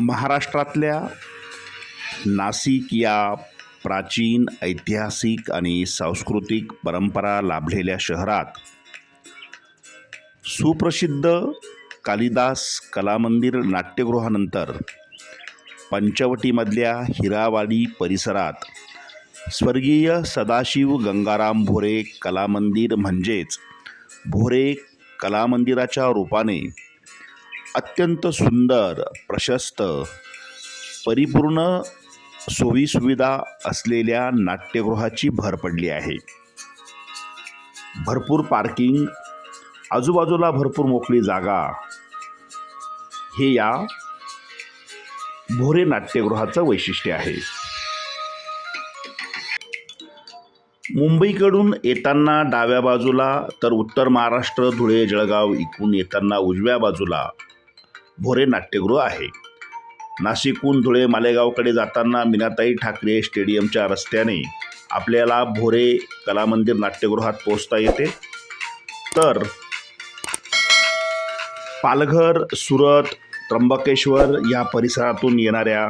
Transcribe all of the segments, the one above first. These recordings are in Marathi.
महाराष्ट्रातल्या नाशिक या प्राचीन ऐतिहासिक आणि सांस्कृतिक परंपरा लाभलेल्या शहरात सुप्रसिद्ध कालिदास कलामंदिर नाट्यगृहानंतर पंचवटीमधल्या हिरावाडी परिसरात स्वर्गीय सदाशिव गंगाराम भोरे कलामंदिर म्हणजेच भोरे कलामंदिराच्या रूपाने अत्यंत सुंदर प्रशस्त परिपूर्ण सोयीसुविधा असलेल्या नाट्यगृहाची भर पडली आहे. भरपूर पार्किंग आजूबाजूला भरपूर मोकळी जागा. हे या भोरे नाट्यगृहाचं वैशिष्ट्य आहे. मुंबईकडून येताना डाव्या बाजूला तर उत्तर महाराष्ट्र धुळे जळगाव इकडून येताना उजव्या बाजूला भोरे नाट्यगृह आहे. नाशिकहून धुळे मालेगावकडे जाताना मीनाताई ठाकरे स्टेडियमच्या रस्त्याने आपल्याला भोरे कलामंदिर नाट्यगृहात पोहोचता येते. तर पालघर सुरत त्र्यंबकेश्वर या परिसरातून येणाऱ्या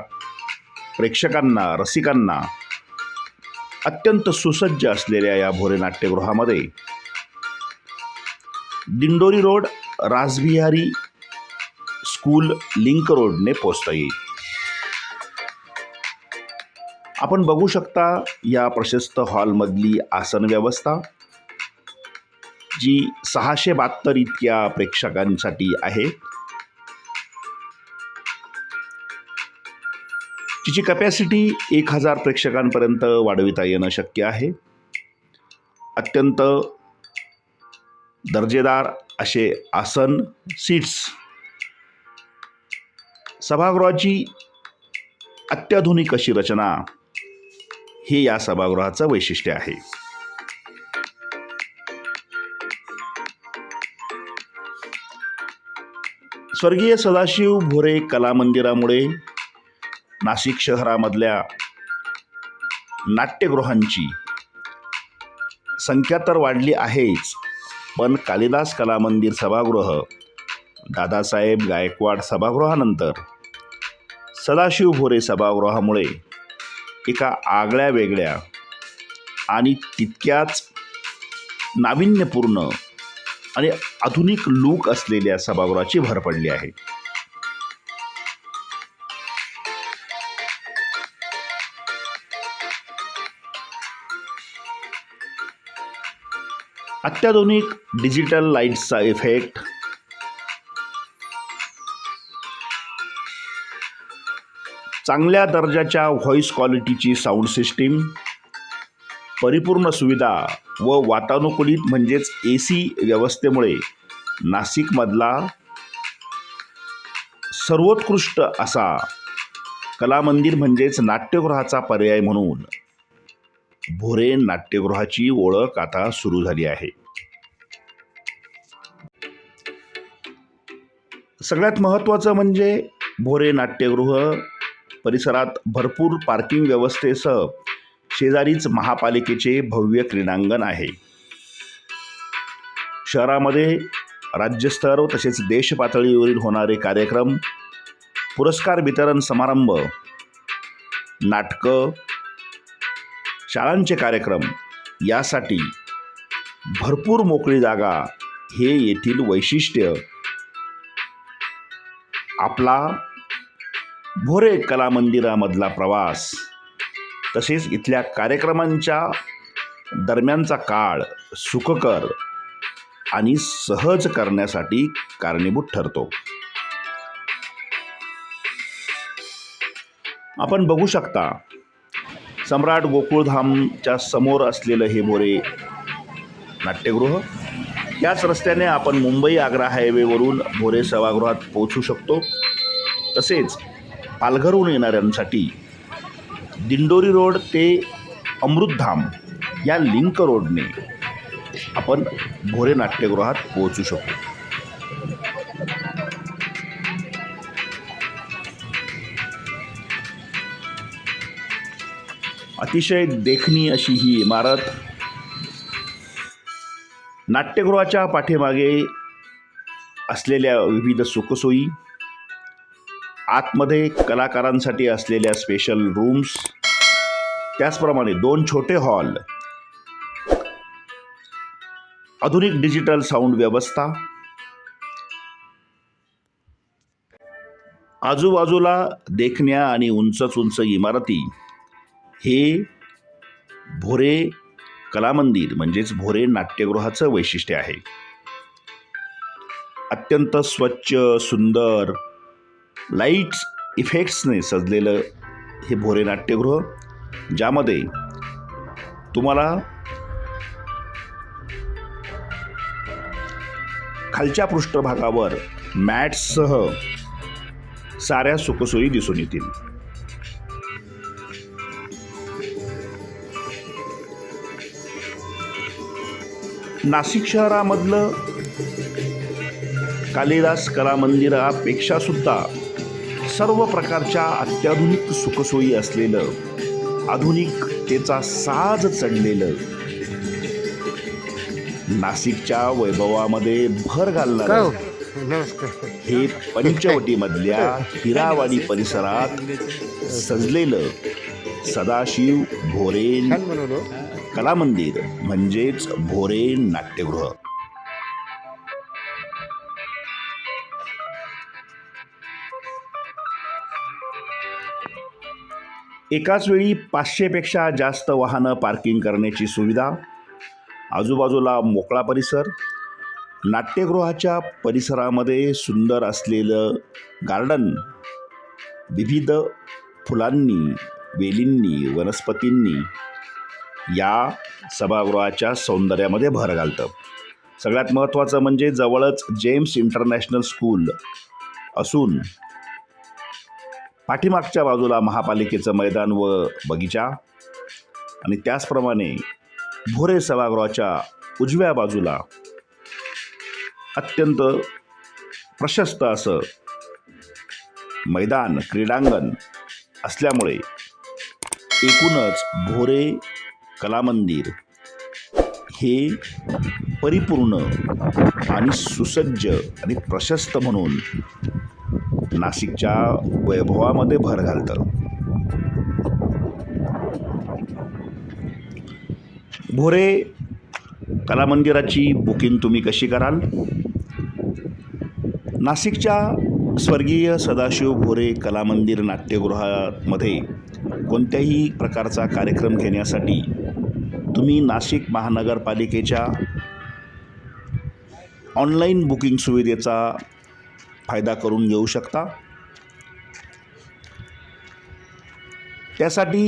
प्रेक्षकांना रसिकांना अत्यंत सुसज्ज असलेल्या या Bhore नाट्यगृहामध्ये Dindori road Rajbihari school link रोडने पोचता येईल. आपण बघू शकता या प्रशस्त हॉलमधली आसन व्यवस्था जी सहाशे बहात्तर इतक्या प्रेक्षकांसाठी आहे. तिची कपॅसिटी एक हजार प्रेक्षकांपर्यंत वाढविता येणं शक्य आहे. अत्यंत दर्जेदार असे आसन सीट्स सभागृहाची अत्याधुनिक अशी रचना हे या सभागृहाचं वैशिष्ट्य आहे. स्वर्गीय सदाशिव भोरे कला मंदिरामुळे नाशिक शहरामधल्या नाट्यगृहांची संख्या तर वाढली आहेच पण कालिदास कला मंदिर सभागृह दादासाहेब गायकवाड सभागृहानंतर सदाशिव भोरे सभागृहामुळे एका आगळ्या वेगळ्या आणि तितक्याच नाविन्यपूर्ण आणि आधुनिक लूक असलेल्या सभागृहाची भर पडली आहे. अत्याधुनिक डिजिटल लाईट्सचा इफेक्ट चांगल्या दर्जाच्या व्हॉईस क्वालिटीची साऊंड सिस्टीम परिपूर्ण सुविधा व वातानुकूलित म्हणजेच ए सी व्यवस्थेमुळे नाशिकमधला सर्वोत्कृष्ट असा कलामंदिर म्हणजेच नाट्यगृहाचा पर्याय म्हणून भोरे नाट्यगृहाची ओळख आता सुरू झाली आहे. सगळ्यात महत्त्वाचं म्हणजे भोरे नाट्यगृह परिसरात भरपूर पार्किंग व्यवस्थेसह शेजारीच महापालिकेचे भव्य क्रीडांगण आहे. शहरामध्ये राज्यस्तर तसेच देश पातळीवरील होणारे कार्यक्रम पुरस्कार वितरण समारंभ नाटकं शाळांचे कार्यक्रम यासाठी भरपूर मोकळी जागा हे येथील वैशिष्ट्य आपला भोरे कला मंदिरामधला प्रवास तसेच इथल्या कार्यक्रमांच्या दरम्यानचा काळ सुखकर आणि सहज करण्यासाठी कारणीभूत ठरतो. आपण बघू शकता सम्राट गोकुळधामच्या समोर असलेलं हे भोरे नाट्यगृह याच रस्त्याने आपण मुंबई आग्रा हायवेवरून भोरे सभागृहात पोहोचू शकतो. तसेच पालघरहून येणाऱ्यांसाठी दिंडोरी रोड ते अमृतधाम या लिंक रोडने आपण भोरे नाट्यगृहात पोहोचू शकतो. अतिशय देखणी अशी ही इमारत नाट्यगृहाच्या पाठीमागे असलेल्या विविध सुखसोयी आतमध्ये कलाकारांसाठी असलेल्या स्पेशल रूम्स त्याचप्रमाणे दोन छोटे हॉल आधुनिक डिजिटल साऊंड व्यवस्था. आजूबाजूला देखण्या आणि उंचच उंच इमारती. हे भोरे कलामंदिर म्हणजेच भोरे नाट्यगृहाचं वैशिष्ट्य आहे. अत्यंत स्वच्छ सुंदर लाईट्स इफेक्ट्सने सजलेलं हे भोरे नाट्यगृह ज्यामध्ये तुम्हाला खालच्या पृष्ठभागावर मॅट्ससह साऱ्या सुखसोयी दिसून येतील. नाशिक शहरामधलं कालिदास कला मंदिरापेक्षा सुद्धा सर्व प्रकारच्या अत्याधुनिक सुखसोयी असलेलं आधुनिकतेचा साज चढलेलं नाशिकच्या वैभवामध्ये भर घालणार हो? हे पंचवटीमधल्या हिरावाडी परिसरात सजलेलं सदाशिव भोरे छान बनवलो. कला मंदिर म्हणजेच भोरे नाट्यगृह. एकाच वेळी पाचशेपेक्षा जास्त वाहनं पार्किंग करण्याची सुविधा आजूबाजूला मोकळा परिसर नाट्यगृहाच्या परिसरामध्ये सुंदर असलेलं गार्डन विविध फुलांनी वेलींनी वनस्पतींनी या सभागृहाच्या सौंदर्यामध्ये भर घालतं. सगळ्यात महत्त्वाचं म्हणजे जवळच जेम्स इंटरनॅशनल स्कूल असून पाठीमागच्या बाजूला महापालिकेचं मैदान व बगीचा. आणि त्याचप्रमाणे भोरे सभागृहाच्या उजव्या बाजूला अत्यंत प्रशस्त असं मैदान क्रीडांगण असल्यामुळे एकूणच भोरे कलामंदिर हे परिपूर्ण आणि सुसज्ज आणि प्रशस्त म्हणून नाशिकच्या वैभवामध्ये भर घालतं. भोरे कलामंदिराची बुकिंग तुम्ही कशी कराल? नाशिकच्या स्वर्गीय सदाशिव भोरे कलामंदिर नाट्यगृहामध्ये कोणत्याही प्रकारचा कार्यक्रम घेण्यासाठी तुम्ही नाशिक महानगरपालिकेच्या ऑनलाईन बुकिंग सुविधेचा फायदा करून घेऊ शकता. त्यासाठी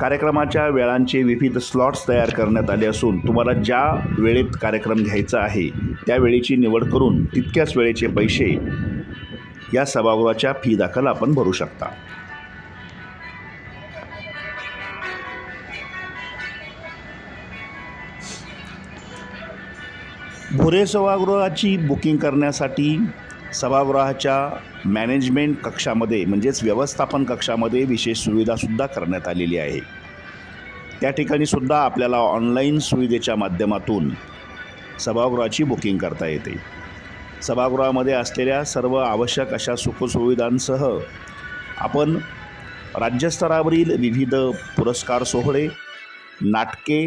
कार्यक्रमाच्या वेळांचे विविध स्लॉट्स तयार करण्यात आले असून तुम्हाला ज्या वेळेत कार्यक्रम घ्यायचा आहे त्या वेळेची निवड करून तितक्याच वेळेचे पैसे या सभागृहाच्या फी दाखल आपण भरू शकता. भोरे सभागृहाची बुकिंग करण्यासाठी सभागृहाच्या मॅनेजमेंट कक्षामध्ये म्हणजेच व्यवस्थापन कक्षामध्ये विशेष सुविधासुद्धा करण्यात आलेली आहे. त्या ठिकाणी सुद्धा आपल्याला ऑनलाईन सुविधेच्या माध्यमातून सभागृहाची बुकिंग करता येते. सभागृहामध्ये असलेल्या सर्व आवश्यक अशा सुखसुविधांसह आपण राज्यस्तरावरील विविध पुरस्कार सोहळे नाटके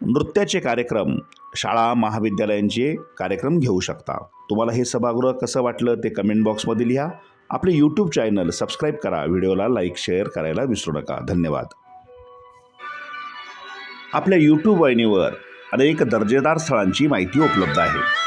नृत्याचे कार्यक्रम शाळा महाविद्यालयांचे कार्यक्रम घेऊ शकता. तुम्हाला हे सभागृह कसं वाटलं ते कमेंट बॉक्समध्ये लिहा. आपले यूट्यूब चॅनल सबस्क्राईब करा. व्हिडिओला लाईक शेअर करायला विसरू नका. धन्यवाद. आपल्या यूट्यूब वाहिनीवर अनेक दर्जेदार स्थळांची माहिती उपलब्ध आहे.